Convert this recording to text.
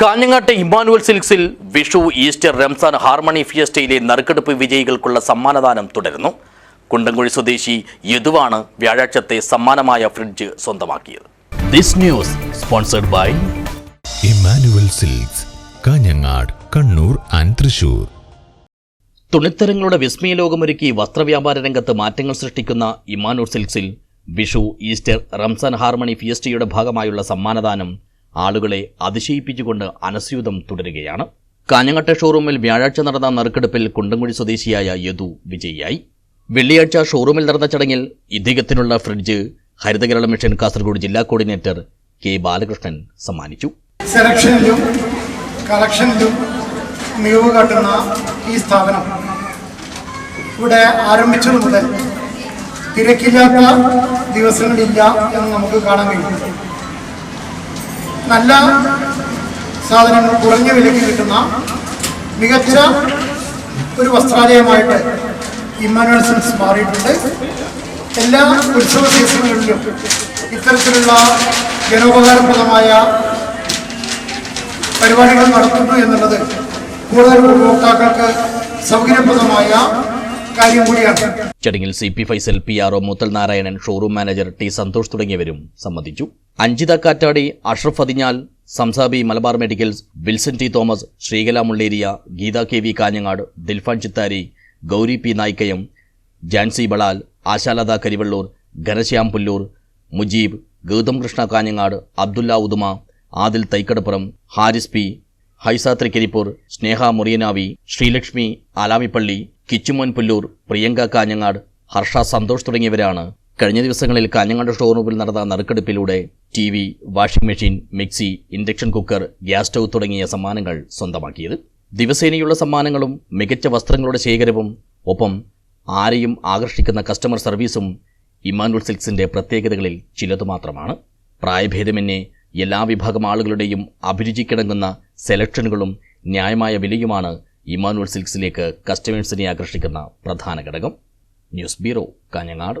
കാഞ്ഞങ്ങാട്ടെ Emmanuel സിൽക്സിൽ Vishu Easter Ramzan harmony ഫിയസ്റ്റയിലെ നറുക്കെടുപ്പ് വിജയികൾക്കുള്ള സമ്മാനദാനം തുടരുന്നു. കുണ്ടംകുഴി സ്വദേശി യദുവാണ് വ്യാഴാഴ്ചത്തെ സമ്മാനമായ ഫ്രിഡ്ജ് സ്വന്തമാക്കിയത്. This news sponsored by Emmanuel Silks Kanhangad Kannur and Thrissur. തുണിത്തരങ്ങളുടെ വിസ്മയ ലോകമൊരുക്കി വസ്ത്രവ്യാപാര രംഗത്ത് മാറ്റങ്ങൾ സൃഷ്ടിക്കുന്ന ഇമാനൂർ സിൽക്സിൽ വിഷു ഈസ്റ്റർ റംസാൻ ഹാർമണി ഫിയസ്റ്റയുടെ ഭാഗമായുള്ള സമ്മാനദാനം ആളുകളെ അതിശയിപ്പിച്ചുകൊണ്ട് അനസ്യൂതം തുടരുകയാണ്. കാഞ്ഞങ്ങട്ടെ ഷോറൂമിൽ വ്യാഴാഴ്ച നടന്ന നറുക്കെടുപ്പിൽ കുണ്ടംകുഴി സ്വദേശിയായ യദു വിജയിയായി. വെള്ളിയാഴ്ച ഷോറൂമിൽ നടന്ന ചടങ്ങിൽ ഇദ്ദേഹത്തിനുള്ള ഫ്രിഡ്ജ് ഹരിതകേരള മിഷൻ കാസർഗോഡ് ജില്ലാ കോർഡിനേറ്റർ കെ ബാലകൃഷ്ണൻ സമ്മാനിച്ചു. സെലക്ഷനിലും കളക്ഷനിലും മികവ് കാട്ടുന്ന ഈ സ്ഥാപനം ഇവിടെ ആരംഭിച്ചത് മുതൽ തിരക്കില്ലാത്ത ദിവസങ്ങളില്ല എന്ന് നമുക്ക് കാണാൻ കഴിയും. നല്ല സാധനങ്ങൾ കുറഞ്ഞ വിലയ്ക്ക് കിട്ടുന്ന മികച്ച ഒരു വസ്ത്രാലയമായിട്ട് ഇമ്മാനുവൽ സിൽസ് മാറിയിട്ടുണ്ട്. എല്ലാ ഉത്സവ സീസണുകളിലും ഇത്തരത്തിലുള്ള ജനോപകാരപ്രദമായ പരിപാടികൾ നടത്തുന്നു എന്നുള്ളത് കൂടുതൽ ഉപഭോക്താക്കൾക്ക് സൗകര്യപ്രദമായ ചടങ്ങിൽ C P Faisal P R O Muthal Narayanan showroom manager T Santhosh തുടങ്ങിയവരും സംബന്ധിച്ചു. Anjitha Kattadi Ashraf Athinjal സംസാബി Malabar medicals Wilson T Thomas Sreekala Mulleria Geetha K V Kanhangad Dilfan Chittari Gowri P Nayikkayam Jancy Balal Ashalatha Karivellur Ghanashyam Pullur Mujeeb Gautham Krishna Kanhangad Abdulla Uduma Adil Thaikadappuram Haris P Haisa Trikaripur Sneha Muriyanavi Sreelakshmi Alamipalli Kichumon Pullur Priyanka Kanhangad Harsha Santhosh തുടങ്ങിയവരാണ്. കഴിഞ്ഞ ദിവസങ്ങളിൽ കാഞ്ഞങ്ങാട് ഷോറൂമിൽ നടന്ന നറുക്കെടുപ്പിലൂടെ T V washing machine mixie induction cooker gas stove തുടങ്ങിയ സമ്മാനങ്ങൾ സ്വന്തമാക്കിയത്. ദിവസേനയുള്ള സമ്മാനങ്ങളും മികച്ച വസ്ത്രങ്ങളുടെ ശേഖരവും ഒപ്പം ആരെയും ആകർഷിക്കുന്ന കസ്റ്റമർ സർവീസും ഇമാനുൽ സിൽക്സിന്റെ പ്രത്യേകതകളിൽ ചിലതു മാത്രമാണ്. പ്രായഭേദമെന്നേ എല്ലാ വിഭാഗം ആളുകളുടെയും അഭിരുചിക്കിടങ്ങുന്ന സെലക്ഷനുകളും ന്യായമായ വിലയുമാണ് ഇമാനുൽ സിൽക്സിലേക്ക് കസ്റ്റമേഴ്സിനെ ആകർഷിക്കുന്ന പ്രധാന ഘടകം. News bureau Kanhangad.